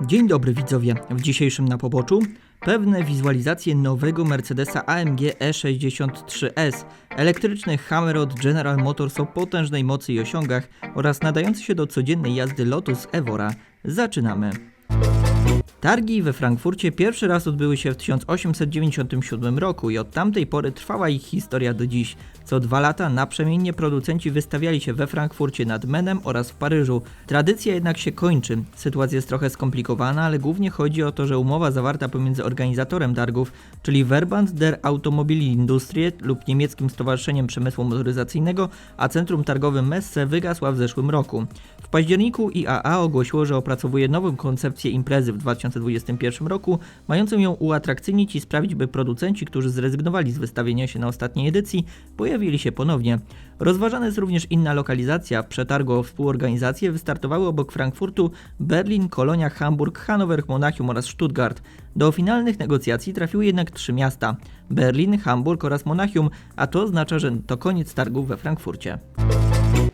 Dzień dobry widzowie. W dzisiejszym na poboczu pewne wizualizacje nowego Mercedesa AMG E63S, elektryczny Hammer od General Motors o potężnej mocy i osiągach oraz nadający się do codziennej jazdy Lotus Evora. Zaczynamy. Targi we Frankfurcie pierwszy raz odbyły się w 1897 roku i od tamtej pory trwała ich historia do dziś. Co dwa lata naprzemiennie producenci wystawiali się we Frankfurcie nad Menem oraz w Paryżu. Tradycja jednak się kończy. Sytuacja jest trochę skomplikowana, ale głównie chodzi o to, że umowa zawarta pomiędzy organizatorem targów, czyli Verband der Automobilindustrie lub niemieckim Stowarzyszeniem Przemysłu Motoryzacyjnego, a centrum targowym Messe wygasła w zeszłym roku. W październiku IAA ogłosiło, że opracowuje nową koncepcję imprezy w 2021 roku, mającą ją uatrakcyjnić i sprawić, by producenci, którzy zrezygnowali z wystawienia się na ostatniej edycji, pojawili się ponownie. Rozważana jest również inna lokalizacja. W przetargu o współorganizację wystartowały obok Frankfurtu Berlin, Kolonia, Hamburg, Hanower, Monachium oraz Stuttgart. Do finalnych negocjacji trafiły jednak trzy miasta: Berlin, Hamburg oraz Monachium, a to oznacza, że to koniec targów we Frankfurcie.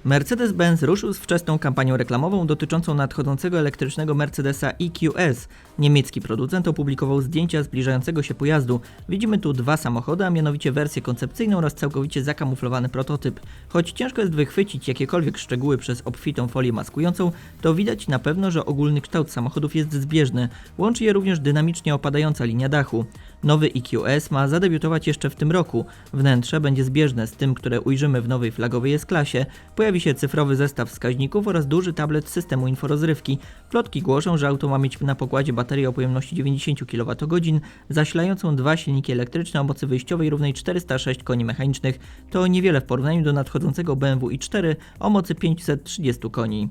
Mercedes-Benz ruszył z wczesną kampanią reklamową dotyczącą nadchodzącego elektrycznego Mercedesa EQS. Niemiecki producent opublikował zdjęcia zbliżającego się pojazdu. Widzimy tu dwa samochody, a mianowicie wersję koncepcyjną oraz całkowicie zakamuflowany prototyp. Choć ciężko jest wychwycić jakiekolwiek szczegóły przez obfitą folię maskującą, to widać na pewno, że ogólny kształt samochodów jest zbieżny. Łączy je również dynamicznie opadająca linia dachu. Nowy EQS ma zadebiutować jeszcze w tym roku. Wnętrze będzie zbieżne z tym, które ujrzymy w nowej flagowej S-klasie. Pojawi się cyfrowy zestaw wskaźników oraz duży tablet systemu inforozrywki. Plotki głoszą, że auto ma mieć na pokładzie baterię o pojemności 90 kWh, zasilającą dwa silniki elektryczne o mocy wyjściowej równej 406 koni mechanicznych. To niewiele w porównaniu do nadchodzącego BMW i4 o mocy 530 koni.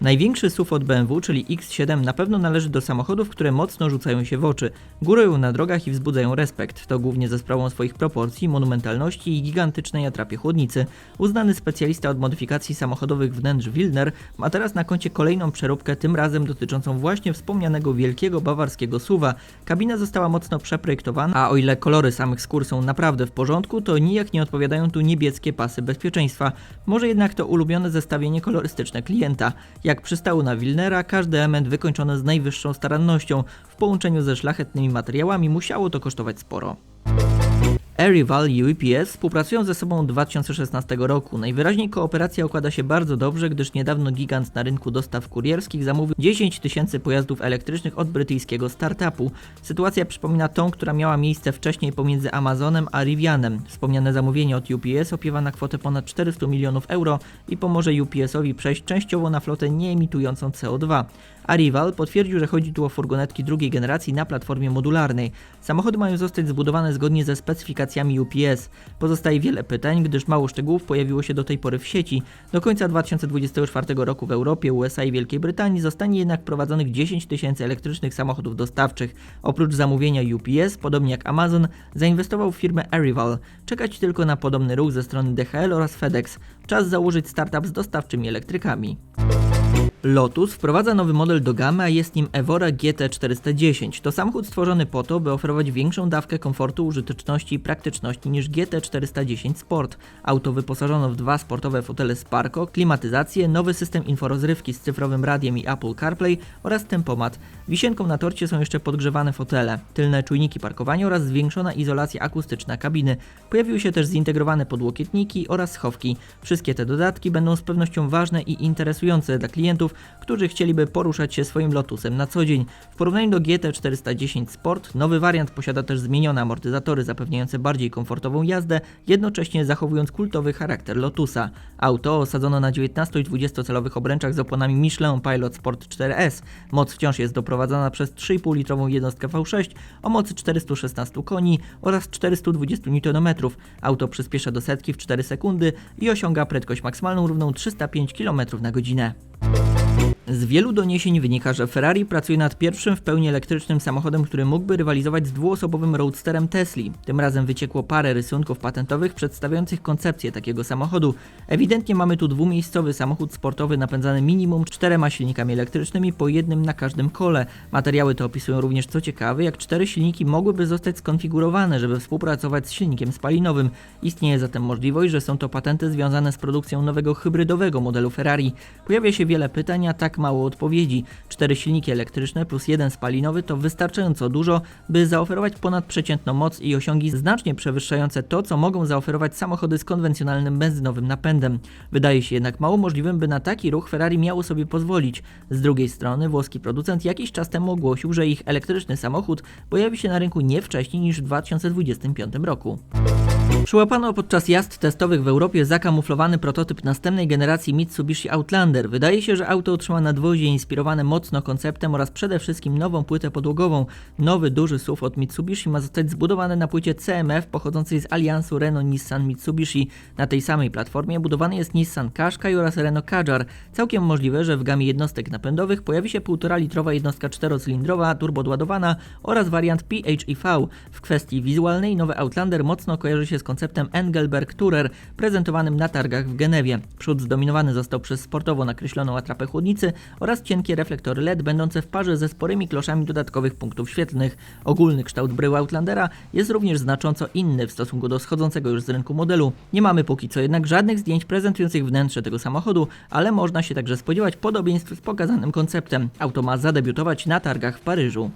Największy SUV od BMW, czyli X7, na pewno należy do samochodów, które mocno rzucają się w oczy. Górują na drogach i wzbudzają respekt. To głównie ze sprawą swoich proporcji, monumentalności i gigantycznej atrapy chłodnicy. Uznany specjalista od modyfikacji samochodowych wnętrz Wilner ma teraz na koncie kolejną przeróbkę, tym razem dotyczącą właśnie wspomnianego wielkiego bawarskiego SUVa. Kabina została mocno przeprojektowana, a o ile kolory samych skór są naprawdę w porządku, to nijak nie odpowiadają tu niebieskie pasy bezpieczeństwa. Może jednak to ulubione zestawienie kolorystyczne klienta. Jak przystało na Wilnera, każdy element wykończony z najwyższą starannością. W połączeniu ze szlachetnymi materiałami musiało to kosztować sporo. Arrival i UPS współpracują ze sobą od 2016 roku. Najwyraźniej kooperacja układa się bardzo dobrze, gdyż niedawno gigant na rynku dostaw kurierskich zamówił 10 tysięcy pojazdów elektrycznych od brytyjskiego startupu. Sytuacja przypomina tą, która miała miejsce wcześniej pomiędzy Amazonem a Rivianem. Wspomniane zamówienie od UPS opiewa na kwotę ponad 400 milionów euro i pomoże UPS-owi przejść częściowo na flotę nieemitującą CO2. Arrival potwierdził, że chodzi tu o furgonetki drugiej generacji na platformie modularnej. Samochody mają zostać zbudowane zgodnie ze specyfikacjami UPS. Pozostaje wiele pytań, gdyż mało szczegółów pojawiło się do tej pory w sieci. Do końca 2024 roku w Europie, USA i Wielkiej Brytanii zostanie jednak prowadzonych 10 tysięcy elektrycznych samochodów dostawczych. Oprócz zamówienia UPS, podobnie jak Amazon, zainwestował w firmę Arrival. Czekać tylko na podobny ruch ze strony DHL oraz FedEx. Czas założyć startup z dostawczymi elektrykami. Lotus wprowadza nowy model do gamy, a jest nim Evora GT410. To samochód stworzony po to, by oferować większą dawkę komfortu, użyteczności i praktyczności niż GT410 Sport. Auto wyposażono w dwa sportowe fotele Sparco, klimatyzację, nowy system inforozrywki z cyfrowym radiem i Apple CarPlay oraz tempomat. Wisienką na torcie są jeszcze podgrzewane fotele, tylne czujniki parkowania oraz zwiększona izolacja akustyczna kabiny. Pojawiły się też zintegrowane podłokietniki oraz schowki. Wszystkie te dodatki będą z pewnością ważne i interesujące dla klientów, którzy chcieliby poruszać się swoim Lotusem na co dzień. W porównaniu do GT410 Sport, nowy wariant posiada też zmienione amortyzatory zapewniające bardziej komfortową jazdę, jednocześnie zachowując kultowy charakter Lotusa. Auto osadzono na 19 i 20 celowych obręczach z oponami Michelin Pilot Sport 4S. Moc wciąż jest doprowadzana przez 3,5 litrową jednostkę V6 o mocy 416 koni oraz 420 Nm. Auto przyspiesza do setki w 4 sekundy i osiąga prędkość maksymalną równą 305 km na godzinę. Z wielu doniesień wynika, że Ferrari pracuje nad pierwszym w pełni elektrycznym samochodem, który mógłby rywalizować z dwuosobowym roadsterem Tesli. Tym razem wyciekło parę rysunków patentowych przedstawiających koncepcję takiego samochodu. Ewidentnie mamy tu dwumiejscowy samochód sportowy napędzany minimum czterema silnikami elektrycznymi, po jednym na każdym kole. Materiały te opisują również co ciekawe, jak cztery silniki mogłyby zostać skonfigurowane, żeby współpracować z silnikiem spalinowym. Istnieje zatem możliwość, że są to patenty związane z produkcją nowego hybrydowego modelu Ferrari. Pojawia się wiele pytań, a tak mało odpowiedzi. Cztery silniki elektryczne plus jeden spalinowy to wystarczająco dużo, by zaoferować ponadprzeciętną moc i osiągi znacznie przewyższające to, co mogą zaoferować samochody z konwencjonalnym benzynowym napędem. Wydaje się jednak mało możliwym, by na taki ruch Ferrari miało sobie pozwolić. Z drugiej strony włoski producent jakiś czas temu ogłosił, że ich elektryczny samochód pojawi się na rynku nie wcześniej niż w 2025 roku. Przyłapano podczas jazd testowych w Europie zakamuflowany prototyp następnej generacji Mitsubishi Outlander. Wydaje się, że auto otrzyma nadwozie inspirowane mocno konceptem oraz przede wszystkim nową płytę podłogową. Nowy duży SUV od Mitsubishi ma zostać zbudowany na płycie CMF pochodzącej z aliansu Renault-Nissan-Mitsubishi. Na tej samej platformie budowany jest Nissan Qashqai oraz Renault Kadjar. Całkiem możliwe, że w gamie jednostek napędowych pojawi się 1,5 litrowa jednostka czterocylindrowa, turbodładowana oraz wariant PHEV. W kwestii wizualnej nowy Outlander mocno kojarzy się z konceptem Engelberg Tourer prezentowanym na targach w Genewie. Przód zdominowany został przez sportowo nakreśloną atrapę chłodnicy oraz cienkie reflektory LED będące w parze ze sporymi kloszami dodatkowych punktów świetlnych. Ogólny kształt bryły Outlandera jest również znacząco inny w stosunku do schodzącego już z rynku modelu. Nie mamy póki co jednak żadnych zdjęć prezentujących wnętrze tego samochodu, ale można się także spodziewać podobieństw z pokazanym konceptem. Auto ma zadebiutować na targach w Paryżu.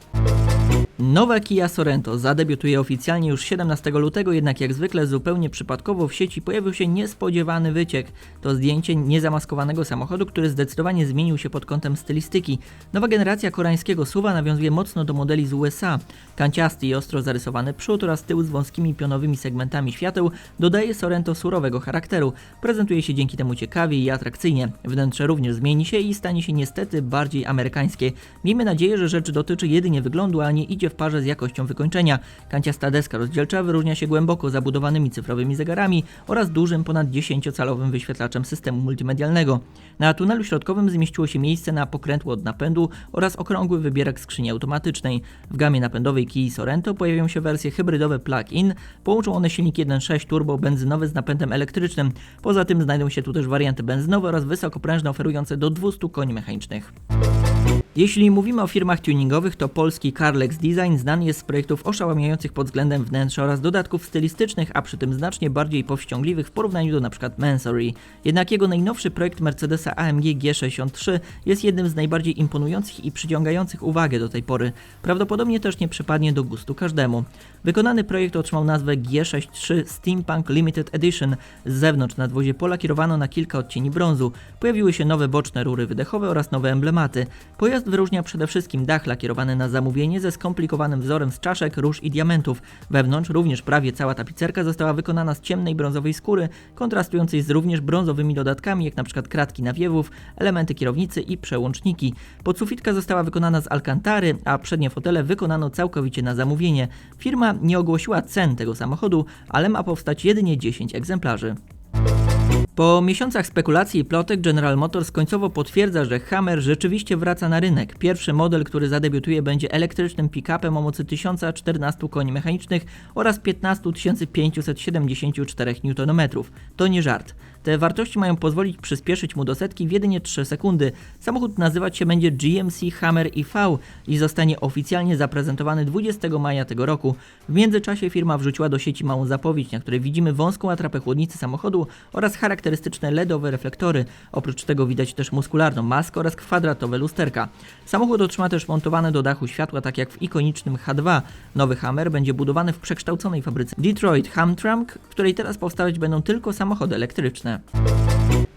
Nowe Kia Sorento zadebiutuje oficjalnie już 17 lutego, jednak jak zwykle zupełnie przypadkowo w sieci pojawił się niespodziewany wyciek. To zdjęcie niezamaskowanego samochodu, który zdecydowanie zmienił się pod kątem stylistyki. Nowa generacja koreańskiego SUVa nawiązuje mocno do modeli z USA. Kanciasty i ostro zarysowany przód oraz tył z wąskimi pionowymi segmentami świateł dodaje Sorento surowego charakteru. Prezentuje się dzięki temu ciekawie i atrakcyjnie. Wnętrze również zmieni się i stanie się niestety bardziej amerykańskie. Miejmy nadzieję, że rzecz dotyczy jedynie wyglądu, a nie idzie w parze z jakością wykończenia. Kanciasta deska rozdzielcza wyróżnia się głęboko zabudowanymi cyfrowymi zegarami oraz dużym ponad 10-calowym wyświetlaczem systemu multimedialnego. Na tunelu środkowym zmieściło się miejsce na pokrętło od napędu oraz okrągły wybierak skrzyni automatycznej. W gamie napędowej Kii Sorento pojawią się wersje hybrydowe plug-in, połączą one silnik 1.6 turbo benzynowy z napędem elektrycznym. Poza tym znajdą się tu też warianty benzynowe oraz wysokoprężne oferujące do 200 koni mechanicznych. Jeśli mówimy o firmach tuningowych, to polski Carlex Design znany jest z projektów oszałamiających pod względem wnętrza oraz dodatków stylistycznych, a przy tym znacznie bardziej powściągliwych w porównaniu do np. Mansory. Jednak jego najnowszy projekt Mercedesa AMG G63 jest jednym z najbardziej imponujących i przyciągających uwagę do tej pory. Prawdopodobnie też nie przypadnie do gustu każdemu. Wykonany projekt otrzymał nazwę G63 Steampunk Limited Edition. Z zewnątrz nadwozie polakierowano na kilka odcieni brązu. Pojawiły się nowe boczne rury wydechowe oraz nowe emblematy. Pojazd wyróżnia przede wszystkim dach lakierowany na zamówienie ze skomplikowanym wzorem z czaszek, róż i diamentów. Wewnątrz również prawie cała tapicerka została wykonana z ciemnej brązowej skóry, kontrastującej z również brązowymi dodatkami, jak np. kratki nawiewów, elementy kierownicy i przełączniki. Podsufitka została wykonana z alkantary, a przednie fotele wykonano całkowicie na zamówienie. Firma nie ogłosiła cen tego samochodu, ale ma powstać jedynie 10 egzemplarzy. Po miesiącach spekulacji i plotek General Motors końcowo potwierdza, że Hammer rzeczywiście wraca na rynek. Pierwszy model, który zadebiutuje będzie elektrycznym pick-upem o mocy 1014 koni mechanicznych oraz 15 574 Nm. To nie żart. Te wartości mają pozwolić przyspieszyć mu do setki w jedynie 3 sekundy. Samochód nazywać się będzie GMC Hammer EV i zostanie oficjalnie zaprezentowany 20 maja tego roku. W międzyczasie firma wrzuciła do sieci małą zapowiedź, na której widzimy wąską atrapę chłodnicy samochodu oraz charakterystyczne LEDowe reflektory. Oprócz tego widać też muskularną maskę oraz kwadratowe lusterka. Samochód otrzyma też montowane do dachu światła, tak jak w ikonicznym H2. Nowy Hammer będzie budowany w przekształconej fabryce Detroit Hamtramck, w której teraz powstawać będą tylko samochody elektryczne.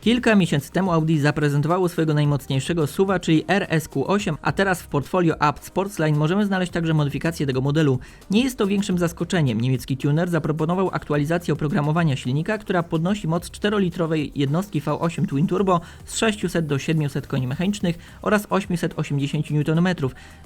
Kilka miesięcy temu Audi zaprezentowało swojego najmocniejszego SUVa, czyli RSQ8, a teraz w portfolio Apt Sportsline możemy znaleźć także modyfikację tego modelu. Nie jest to większym zaskoczeniem. Niemiecki tuner zaproponował aktualizację oprogramowania silnika, która podnosi moc 4-litrowej jednostki V8 Twin Turbo z 600 do 700 koni mechanicznych oraz 880 Nm.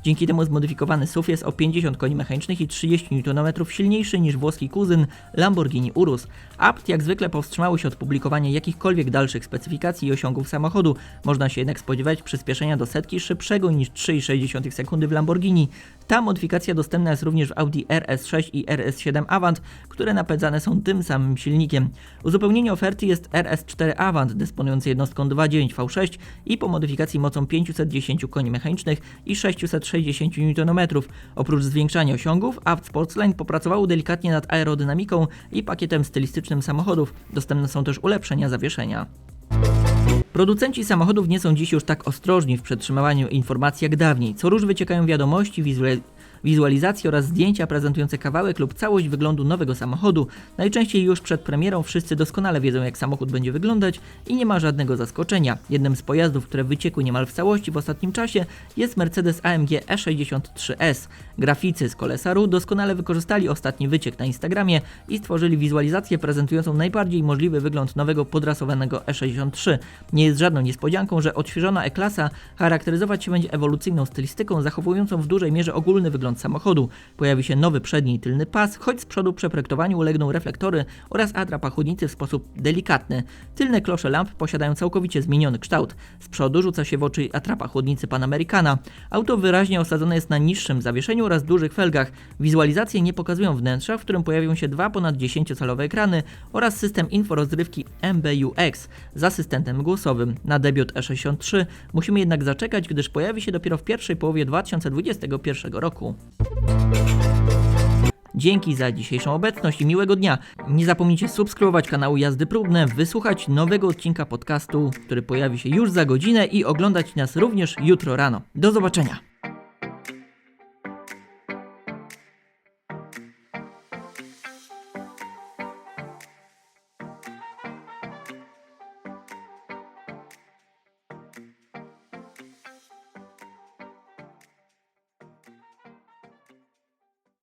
Dzięki temu zmodyfikowany SUV jest o 50 koni mechanicznych i 30 Nm silniejszy niż włoski kuzyn Lamborghini Urus. Apt jak zwykle powstrzymało się od publikowania jakichkolwiek dalszych specyfikacji i osiągów samochodu. Można się jednak spodziewać przyspieszenia do setki szybszego niż 3,6 sekundy w Lamborghini. Ta modyfikacja dostępna jest również w Audi RS6 i RS7 Avant, które napędzane są tym samym silnikiem. Uzupełnienie oferty jest RS4 Avant, dysponujący jednostką 2.9 V6 i po modyfikacji mocą 510 koni mechanicznych i 660 Nm. Oprócz zwiększania osiągów, Apt Sportsline popracowało delikatnie nad aerodynamiką i pakietem stylistycznym samochodów. Dostępne są też ulepszenia zawieszenia. Producenci samochodów nie są dziś już tak ostrożni w przetrzymywaniu informacji jak dawniej. Co róż wyciekają wiadomości, wizualizacje wizualizacje oraz zdjęcia prezentujące kawałek lub całość wyglądu nowego samochodu. Najczęściej już przed premierą wszyscy doskonale wiedzą jak samochód będzie wyglądać i nie ma żadnego zaskoczenia. Jednym z pojazdów, które wyciekły niemal w całości w ostatnim czasie jest Mercedes AMG E63S. Graficy z Kolesaru doskonale wykorzystali ostatni wyciek na Instagramie i stworzyli wizualizację prezentującą najbardziej możliwy wygląd nowego podrasowanego E63. Nie jest żadną niespodzianką, że odświeżona E-klasa charakteryzować się będzie ewolucyjną stylistyką, zachowującą w dużej mierze ogólny wygląd samochodu. Pojawi się nowy przedni i tylny pas, choć z przodu przeprojektowaniu ulegną reflektory oraz atrapa chłodnicy w sposób delikatny. Tylne klosze lamp posiadają całkowicie zmieniony kształt. Z przodu rzuca się w oczy atrapa chłodnicy Panamericana. Auto wyraźnie osadzone jest na niższym zawieszeniu oraz dużych felgach. Wizualizacje nie pokazują wnętrza, w którym pojawią się dwa ponad 10-calowe ekrany oraz system inforozrywki MBUX z asystentem głosowym. Na debiut E63 musimy jednak zaczekać, gdyż pojawi się dopiero w pierwszej połowie 2021 roku. Dzięki za dzisiejszą obecność i miłego dnia. Nie zapomnijcie subskrybować kanału Jazdy Próbne, wysłuchać nowego odcinka podcastu, który pojawi się już za godzinę i oglądać nas również jutro rano. Do zobaczenia.